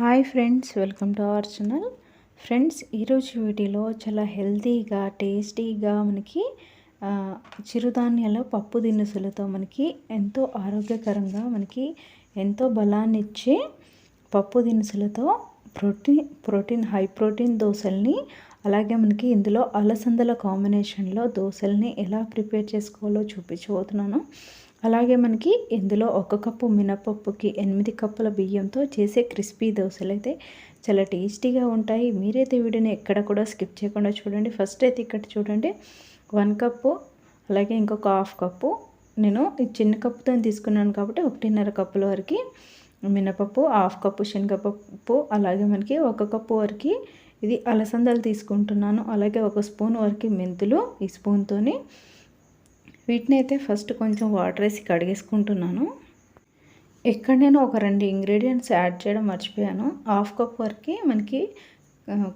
Hi friends welcome to our channel. Friends ఈరోజు వీడియోలో చాలా హెల్తీగా టేస్టీగా మనకి చిరుధాన్యాల పప్పు దినుసులతో మనకి ఎంతో ఆరోగ్యకరంగా మనకి ఎంతో బలాన్ని ఇచ్చే పప్పు దినుసులతో ప్రోటీన్ ప్రోటీన్ హై ప్రోటీన్ దోశల్ని అలాగే మనకి ఇందులో అలసందల కాంబినేషన్లో దోశల్ని ఎలా ప్రిపేర్ చేసుకోవాలో చూపించబోతున్నాను. అలాగే మనకి ఇందులో ఒక కప్పు మినపప్పుకి ఎనిమిది కప్పుల బియ్యంతో చేసే క్రిస్పీ దోశలు అయితే చాలా టేస్టీగా ఉంటాయి. మీరైతే వీడియోని ఎక్కడ కూడా స్కిప్ చేయకుండా చూడండి. ఫస్ట్ అయితే ఇక్కడ చూడండి వన్ కప్పు అలాగే ఇంకొక హాఫ్ కప్పు. నేను ఈ చిన్న కప్పుతో తీసుకున్నాను కాబట్టి ఒకటిన్నర కప్పుల వరకు మినపప్పు హాఫ్ కప్పు శనగపప్పు అలాగే మనకి ఒక కప్పు వరకు ఇది అలసందలు తీసుకుంటున్నాను. అలాగే ఒక స్పూన్ వరకు మెంతులు ఈ స్పూన్తోని వీటిని అయితే ఫస్ట్ కొంచెం వాటర్ వేసి కడిగేసుకుంటున్నాను. ఇక్కడ నేను ఒక రెండు ఇంగ్రీడియంట్స్ యాడ్ చేయడం మర్చిపోయాను. హాఫ్ కప్ వరకు మనకి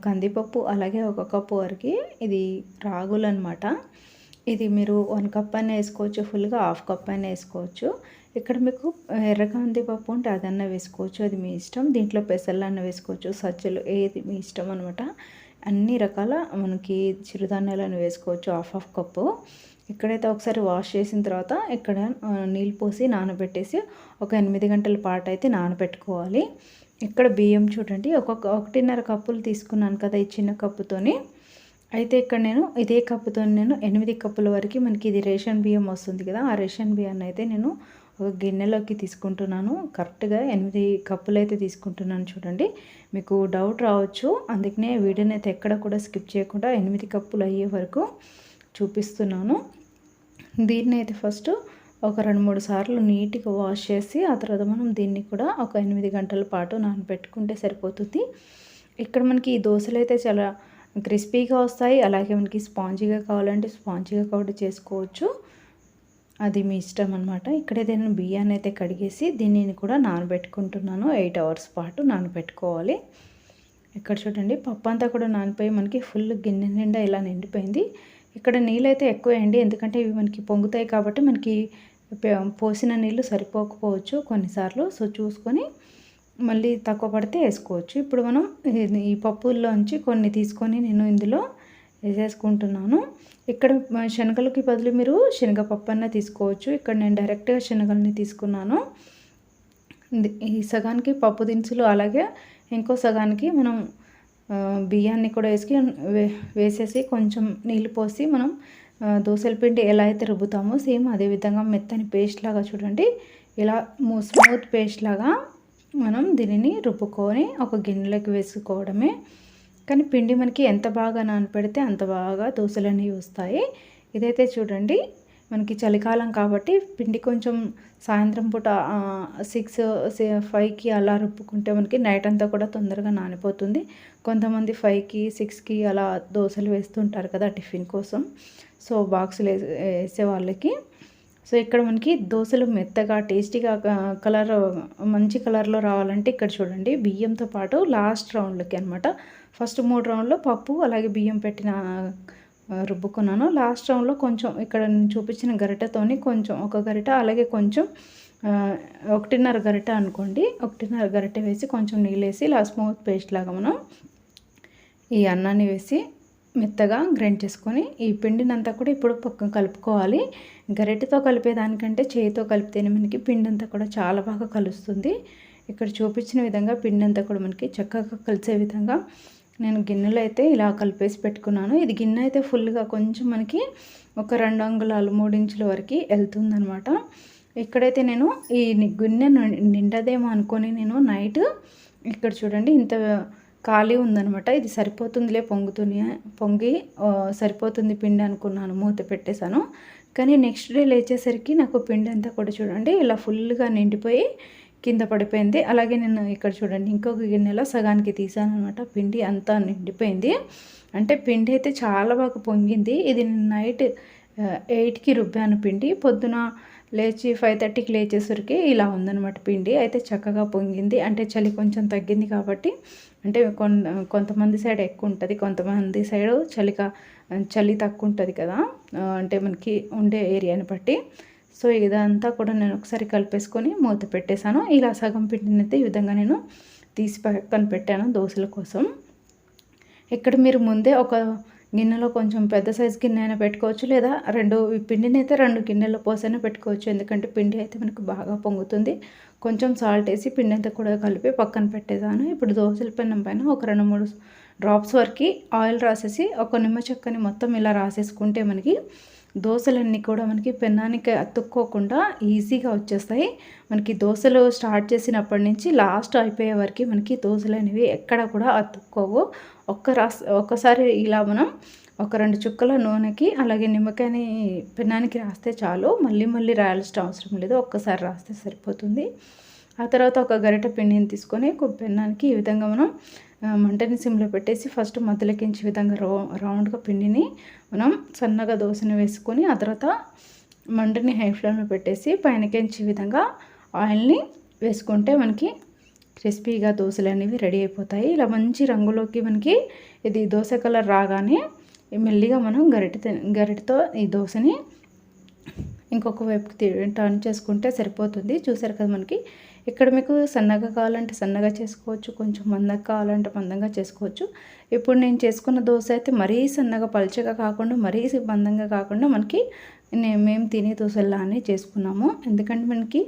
కందిపప్పు అలాగే ఒక కప్పు వరకు ఇది రాగులు అనమాట ఇది మీరు వన్ కప్ అయినా వేసుకోవచ్చు ఫుల్గా హాఫ్ కప్ అయినా వేసుకోవచ్చు. ఇక్కడ మీకు ఎర్ర కందిపప్పు ఉంటే అదన్నా వేసుకోవచ్చు అది మీ ఇష్టం. దీంట్లో పెసలన్న వేసుకోవచ్చు సజ్జలు ఏది మీ ఇష్టం అనమాట అన్ని రకాల మనకి చిరుధాన్యాలను వేసుకోవచ్చు హాఫ్ హాఫ్ కప్పు. ఇక్కడైతే ఒకసారి వాష్ చేసిన తర్వాత ఇక్కడ నీళ్ళు పోసి నానబెట్టేసి ఒక ఎనిమిది గంటల పాటు అయితే నానబెట్టుకోవాలి. ఇక్కడ బియ్యం చూడండి ఒక్కొక్క ఒకటిన్నర కప్పులు తీసుకున్నాను కదా ఈ చిన్న కప్పుతోని. అయితే ఇక్కడ నేను ఇదే కప్పుతో నేను ఎనిమిది కప్పుల వరకు మనకి ఇది రేషన్ బియ్యం వస్తుంది కదా ఆ రేషన్ బియ్యాన్ని అయితే నేను ఒక గిన్నెలోకి తీసుకుంటున్నాను. కరెక్ట్గా ఎనిమిది కప్పులు అయితే తీసుకుంటున్నాను చూడండి. మీకు డౌట్ రావచ్చు అందుకనే వీడియోని అయితే ఎక్కడ కూడా స్కిప్ చేయకుండా ఎనిమిది కప్పులు అయ్యే వరకు చూపిస్తున్నాను. దీన్ని అయితే ఫస్ట్ ఒక రెండు మూడు సార్లు నీట్గా వాష్ చేసి ఆ తర్వాత మనం దీన్ని కూడా ఒక ఎనిమిది గంటల పాటు నానబెట్టుకుంటే సరిపోతుంది. ఇక్కడ మనకి ఈ దోశలు అయితే చాలా క్రిస్పీగా వస్తాయి. అలాగే మనకి స్పాంజీగా కావాలంటే స్పాంజీగా కూడా చేసుకోవచ్చు. అది మీ ఇష్టం అనమాట ఇక్కడైతే నేను బియ్యాన్ని అయితే కడిగేసి దీనిని కూడా నానబెట్టుకుంటున్నాను. ఎయిట్ అవర్స్ పాటు నానబెట్టుకోవాలి. ఇక్కడ చూడండి పప్పు అంతా కూడా నానిపోయి మనకి ఫుల్ గిన్నె నిండా ఇలా నిండిపోయింది. ఇక్కడ నీళ్ళు అయితే ఎక్కువ వేయండి ఎందుకంటే ఇవి మనకి పొంగుతాయి కాబట్టి మనకి పోసిన నీళ్ళు సరిపోకపోవచ్చు కొన్నిసార్లు. సో చూసుకొని మళ్ళీ తక్కువ పడితే వేసుకోవచ్చు. ఇప్పుడు మనం ఈ పప్పుల్లోంచి కొన్ని తీసుకొని నేను ఇందులో వేసేసుకుంటున్నాను. ఇక్కడ శనగలకి బదులు మీరు శనగపప్పు అన్న తీసుకోవచ్చు. ఇక్కడ నేను డైరెక్ట్గా శనగల్ని తీసుకున్నాను. ఈ సగానికి పప్పు దినుసులు అలాగే ఇంకో సగానికి మనం బియ్యాన్ని కూడా వేసి వేసేసి కొంచెం నీళ్ళు పోసి మనం దోశల పిండి ఎలా అయితే రుబ్బుతామో సేమ్ అదే విధంగా మెత్తని పేస్ట్ లాగా చూడండి. ఇలా స్మూత్ పేస్ట్ లాగా మనం దీనిని రుబ్బుకొని ఒక గిన్నెలోకి వేసుకోవడమే. కానీ పిండి మనకి ఎంత బాగా నానపెడితే అంత బాగా దోశలు అనేవి వస్తాయి. ఇదైతే చూడండి. మనకి చలికాలం కాబట్టి పిండి కొంచెం సాయంత్రం పూట సిక్స్ ఫైవ్కి అలా రుబ్బుకుంటే మనకి నైట్ అంతా కూడా తొందరగా నానిపోతుంది. కొంతమంది ఫైవ్కి సిక్స్కి అలా దోశలు వేస్తుంటారు కదా టిఫిన్ కోసం. సో బాక్సులు వేసే వాళ్ళకి. సో ఇక్కడ మనకి దోశలు మెత్తగా టేస్టీగా కలర్ మంచి కలర్లో రావాలంటే ఇక్కడ చూడండి. బియ్యంతో పాటు లాస్ట్ రౌండ్లకి అనమాట ఫస్ట్ మూడు రౌండ్లో పప్పు అలాగే బియ్యం పెట్టిన రుబ్బుకున్నాను. లాస్ట్ రౌండ్లో కొంచెం ఇక్కడ నేను చూపించిన గరిటతోని కొంచెం ఒక గరిట అలాగే కొంచెం ఒకటిన్నర గరిట అనుకోండి. ఒకటిన్నర గరిటె వేసి కొంచెం నీళ్ళు వేసి ఇలా స్మూత్ పేస్ట్ లాగా మనం ఈ అన్నాన్ని వేసి మెత్తగా గ్రైండ్ చేసుకొని ఈ పిండినంతా కూడా ఇప్పుడు పక్కన కలుపుకోవాలి. గరిటెతో కలిపేదానికంటే చేతితో కలిపితేనే మనకి పిండి అంతా కూడా చాలా బాగా కలుస్తుంది. ఇక్కడ చూపించిన విధంగా పిండి అంతా కూడా మనకి చక్కగా కలిసే విధంగా నేను గిన్నెలు అయితే ఇలా కలిపేసి పెట్టుకున్నాను. ఇది గిన్నె అయితే ఫుల్గా కొంచెం మనకి ఒక రెండు అంగుళాలు మూడించుల వరకు వెళ్తుందనమాట ఇక్కడైతే నేను ఈ గిన్నె నిండదేమో అనుకొని నేను నైట్ ఇక్కడ చూడండి ఇంత ఖాళీ ఉందనమాట ఇది సరిపోతుందిలే పొంగుతుంది పొంగి సరిపోతుంది పిండి అనుకున్నాను మూత పెట్టేశాను. కానీ నెక్స్ట్ డే లేచేసరికి నాకు పిండి అంతా కూడా చూడండి ఇలా ఫుల్గా నిండిపోయి కింద పడిపోయింది. అలాగే నేను ఇక్కడ చూడండి ఇంకొక గిన్నెలో సగానికి తీసాను అనమాట పిండి అంతా నిండిపోయింది. అంటే పిండి అయితే చాలా బాగా పొంగింది. ఇది నైట్ ఎయిట్కి రుబ్బాను పిండి. పొద్దున లేచి ఫైవ్ థర్టీకి లేచేసరికి ఇలా ఉందనమాట పిండి. అయితే చక్కగా పొంగింది. అంటే చలి కొంచెం తగ్గింది కాబట్టి అంటే కొంతమంది సైడ్ ఎక్కువ ఉంటుంది కొంతమంది సైడ్ చలిగా చలి తక్కువ ఉంటుంది కదా. అంటే మనకి ఉండే ఏరియాని బట్టి. సో ఇదంతా కూడా నేను ఒకసారి కలిపేసుకొని మూత పెట్టేశాను. ఇలా సగం పిండినైతే ఈ విధంగా నేను తీసి పక్కన పెట్టాను దోశల కోసం. ఇక్కడ మీరు ముందే ఒక గిన్నెలో కొంచెం పెద్ద సైజు గిన్నె అయినా పెట్టుకోవచ్చు లేదా రెండు పిండిని అయితే రెండు గిన్నెల పోసైనా పెట్టుకోవచ్చు. ఎందుకంటే పిండి అయితే మనకు బాగా పొంగుతుంది. కొంచెం సాల్ట్ వేసి పిండి అంతా కూడా కలిపి పక్కన పెట్టేదాను ఇప్పుడు దోశల పెన్నం పైన ఒక రెండు మూడు డ్రాప్స్ వరకు ఆయిల్ రాసేసి ఒక నిమ్మ చెక్కని మొత్తం ఇలా రాసేసుకుంటే మనకి దోశలన్నీ కూడా మనకి పెన్నానికి అతుక్కోకుండా ఈజీగా వచ్చేస్తాయి. మనకి దోశలు స్టార్ట్ చేసినప్పటి నుంచి లాస్ట్ అయిపోయే వరకు మనకి దోశలు అనేవి ఎక్కడ కూడా అతుక్కోవు. ఒక్క రాస్ ఒక్కసారి ఇలా మనం ఒక రెండు చుక్కల నూనెకి అలాగే నిమ్మకాయని పెన్నానికి రాస్తే చాలు. మళ్ళీ మళ్ళీ రాయాల్సిన అవసరం లేదు. ఒక్కసారి రాస్తే సరిపోతుంది. ఆ తర్వాత ఒక గరిట పిండిని తీసుకొని పెన్నానికి ఈ విధంగా మనం మంటని సిమ్లో పెట్టేసి ఫస్ట్ మధ్యలోకించి విధంగా రౌ రౌండ్గా పిండిని మనం సన్నగా దోశని వేసుకొని ఆ తర్వాత మంటని హై ఫ్లేమ్లో పెట్టేసి పైనకించి విధంగా ఆయిల్ని వేసుకుంటే మనకి క్రిస్పీగా దోశలు అనేవి రెడీ అయిపోతాయి. ఇలా మంచి రంగులోకి మనకి ఇది దోశ కలర్ రాగానే మెల్లిగా మనం గరిట గరిటతో ఈ దోశని ఇంకొక వైపుకి టర్న్ చేసుకుంటే సరిపోతుంది. చూసారు కదా మనకి? ఇక్కడ మీకు సన్నగా కావాలంటే సన్నగా చేసుకోవచ్చు కొంచెం మందంగా కావాలంటే మందంగా చేసుకోవచ్చు. ఇప్పుడు నేను చేసుకున్న దోశ అయితే మరీ సన్నగా పల్చగా కాకుండా మరీ మందంగా కాకుండా మనకి మేము తినే దోశలానే చేసుకున్నాము. ఎందుకంటే మనకి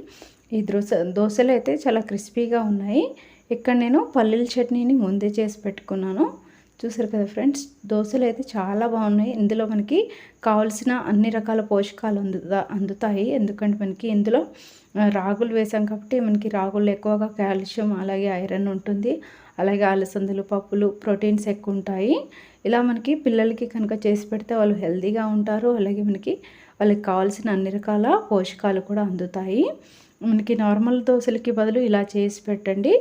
ఈ దోశ దోశలు అయితే చాలా క్రిస్పీగా ఉన్నాయి. ఇక్కడ నేను పల్లీల చట్నీని ముందే చేసి పెట్టుకున్నాను. చూసారు కదా ఫ్రెండ్స్? దోశలు అయితే చాలా బాగున్నాయి. ఇందులో మనకి కావాల్సిన అన్ని రకాల పోషకాలు అందుతా అందుతాయి. ఎందుకంటే మనకి ఇందులో రాగులు వేసాం కాబట్టి మనకి రాగులు ఎక్కువగా కాల్షియం అలాగే ఐరన్ ఉంటుంది. అలాగే అలసందులు పప్పులు ప్రోటీన్స్ ఎక్కువ ఉంటాయి. ఇలా మనకి పిల్లలకి కనుక చేసి పెడితే వాళ్ళు హెల్తీగా ఉంటారు. అలాగే మనకి వాళ్ళకి కావాల్సిన అన్ని రకాల పోషకాలు కూడా అందుతాయి. మనకి నార్మల్ దోశలకి బదులు ఇలా చేసి పెట్టండి.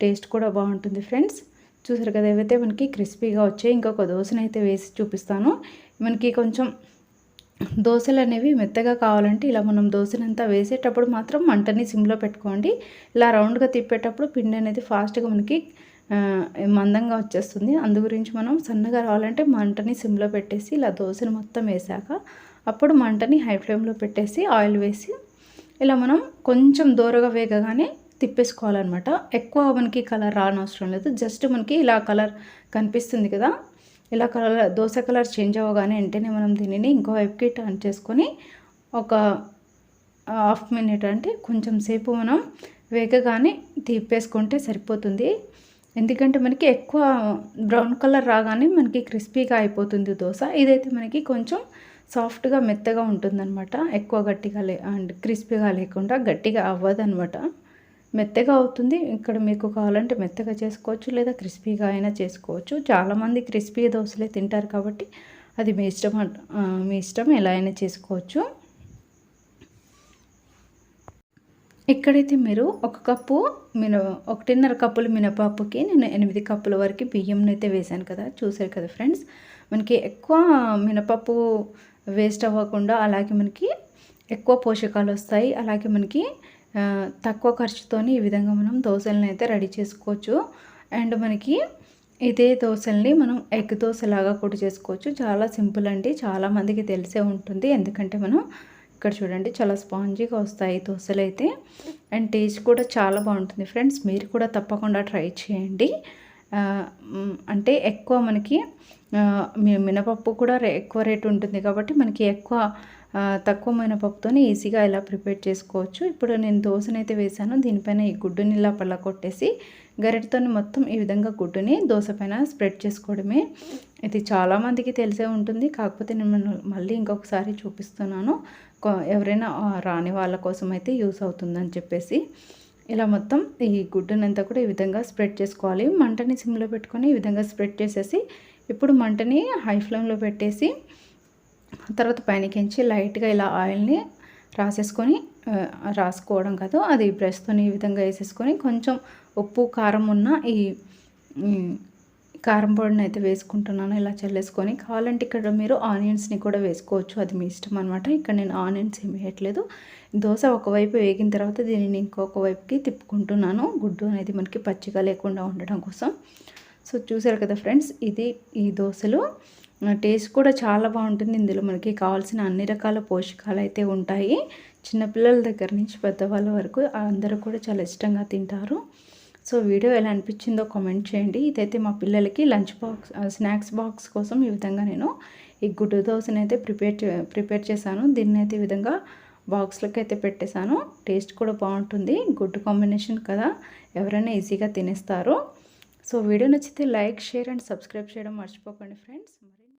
టేస్ట్ కూడా బాగుంటుంది ఫ్రెండ్స్. చూసారు కదా ఏవైతే మనకి క్రిస్పీగా వచ్చాయి ఇంకొక దోశనైతే వేసి చూపిస్తాను. మనకి కొంచెం దోశలు అనేవి మెత్తగా కావాలంటే ఇలా మనం దోశనంతా వేసేటప్పుడు మాత్రం మంటని సిమ్లో పెట్టుకోండి. ఇలా రౌండ్గా తిప్పేటప్పుడు పిండి అనేది ఫాస్ట్గా మనకి మందంగా వచ్చేస్తుంది. అందు గురించి మనం సన్నగా రావాలంటే మంటని సిమ్లో పెట్టేసి ఇలా దోశను మొత్తం వేసాక అప్పుడు మంటని హై ఫ్లేమ్లో పెట్టేసి ఆయిల్ వేసి ఇలా మనం కొంచెం దూరగా వేగగానే తిప్పేసుకోవాలన్నమాట. ఎక్కువ మనకి కలర్ రానవసరం లేదు. జస్ట్ మనకి ఇలా కలర్ కనిపిస్తుంది కదా. ఇలా కలర్ దోశ కలర్ చేంజ్ అవ్వగానే వెంటనే మనం దీనిని ఇంకో వైపుకి టర్న్ చేసుకొని ఒక హాఫ్ మినిట్ అంటే కొంచెం సేపు మనం వేగగానే తిప్పేసుకుంటే సరిపోతుంది. ఎందుకంటే మనకి ఎక్కువ బ్రౌన్ కలర్ రాగానే మనకి క్రిస్పీగా అయిపోతుంది దోశ. ఇదైతే మనకి కొంచెం సాఫ్ట్గా మెత్తగా ఉంటుందన్నమాట. ఎక్కువ గట్టిగా లే అండ్ క్రిస్పీగా లేకుండా గట్టిగా అవ్వదనమాట మెత్తగా అవుతుంది. ఇక్కడ మీకు కావాలంటే మెత్తగా చేసుకోవచ్చు లేదా క్రిస్పీగా అయినా చేసుకోవచ్చు. చాలామంది క్రిస్పీ దోశలే తింటారు కాబట్టి అది మీ ఇష్టం మీ ఇష్టం ఎలా అయినా చేసుకోవచ్చు. ఇక్కడైతే మీరు ఒక కప్పు మిన ఒకటిన్నర కప్పులు మినపప్పుకి నేను ఎనిమిది కప్పుల వరకు బియ్యంని అయితే వేశాను కదా చూసారు కదా ఫ్రెండ్స్. మనకి ఎక్కువ మినపప్పు వేస్ట్ అవ్వకుండా అలాగే మనకి ఎక్కువ పోషకాలు వస్తాయి. అలాగే మనకి తక్కువ ఖర్చుతోని ఈ విధంగా మనం దోశలను అయితే రెడీ చేసుకోవచ్చు. అండ్ మనకి ఇదే దోశల్ని మనం ఎగ్ దోశలాగా కూడా చేసుకోవచ్చు. చాలా సింపుల్ అండి. చాలామందికి తెలిసే ఉంటుంది. ఎందుకంటే మనం ఇక్కడ చూడండి చాలా స్పాంజీగా వస్తాయి దోశలు అయితే అండ్ టేస్ట్ కూడా చాలా బాగుంటుంది ఫ్రెండ్స్. మీరు కూడా తప్పకుండా ట్రై చేయండి. అంటే ఎక్కువ మనకి మినపప్పు కూడా ఎక్కువ రేటు ఉంటుంది కాబట్టి మనకి ఎక్కువ తక్కువ మినపప్పుతో ఈజీగా ఇలా ప్రిపేర్ చేసుకోవచ్చు. ఇప్పుడు నేను దోశనైతే వేసాను. దీనిపైన ఈ గుడ్డుని ఇలా పళ్ళ కొట్టేసి గరిటతో మొత్తం ఈ విధంగా గుడ్డుని దోశ పైన స్ప్రెడ్ చేసుకోవడమే. ఇది చాలామందికి తెలిసే ఉంటుంది. కాకపోతే నేను మళ్ళీ ఇంకొకసారి చూపిస్తున్నాను. ఎవరైనా రాని వాళ్ళ కోసం అయితే యూస్ అవుతుందని చెప్పేసి. ఇలా మొత్తం ఈ గుడ్డునంతా కూడా ఈ విధంగా స్ప్రెడ్ చేసుకోవాలి. మంటని సిమ్లో పెట్టుకొని ఈ విధంగా స్ప్రెడ్ చేసేసి ఇప్పుడు మంటని హై ఫ్లేమ్లో పెట్టేసి తర్వాత పైనకించి లైట్గా ఇలా ఆయిల్ని రాసేసుకొని రాసుకోవడం కాదు అది బ్రష్తో ఈ విధంగా వేసేసుకొని కొంచెం ఉప్పు కారం ఉన్న ఈ కారం పొడిని అయితే వేసుకుంటున్నాను. ఇలా చల్లేసుకొని కావాలంటే ఇక్కడ మీరు ఆనియన్స్ని కూడా వేసుకోవచ్చు. అది మీ ఇష్టం అనమాట ఇక్కడ నేను ఆనియన్స్ ఏమి వేయట్లేదు. దోశ ఒకవైపు వేగిన తర్వాత దీనిని ఇంకొక వైపుకి తిప్పుకుంటున్నాను. గుడ్డు అనేది మనకి పచ్చిగా లేకుండా ఉండడం కోసం. సో చూసారు కదా ఫ్రెండ్స్ ఇది ఈ దోశలు. టేస్ట్ కూడా చాలా బాగుంటుంది. ఇందులో మనకి కావాల్సిన అన్ని రకాల పోషకాలు అయితే ఉంటాయి. చిన్నపిల్లల దగ్గర నుంచి పెద్దవాళ్ళ వరకు అందరూ కూడా చాలా ఇష్టంగా తింటారు. సో వీడియో ఎలా అనిపించిందో కామెంట్ చేయండి. ఇదైతే మా పిల్లలకి లంచ్ బాక్స్ స్నాక్స్ బాక్స్ కోసం ఈ విధంగా నేను ఈ గుడ్డు దోశని అయితే ప్రిపేర్ ప్రిపేర్ చేశాను. దీన్ని అయితే ఈ విధంగా బాక్స్లకి అయితే పెట్టేశాను. టేస్ట్ కూడా బాగుంటుంది. గుడ్ కాంబినేషన్ కదా. ఎవరైనా ఈజీగా తినేస్తారు. సో వీడియో నచ్చితే లైక్ షేర్ అండ్ సబ్స్క్రైబ్ చేయడం మర్చిపోకండి ఫ్రెండ్స్.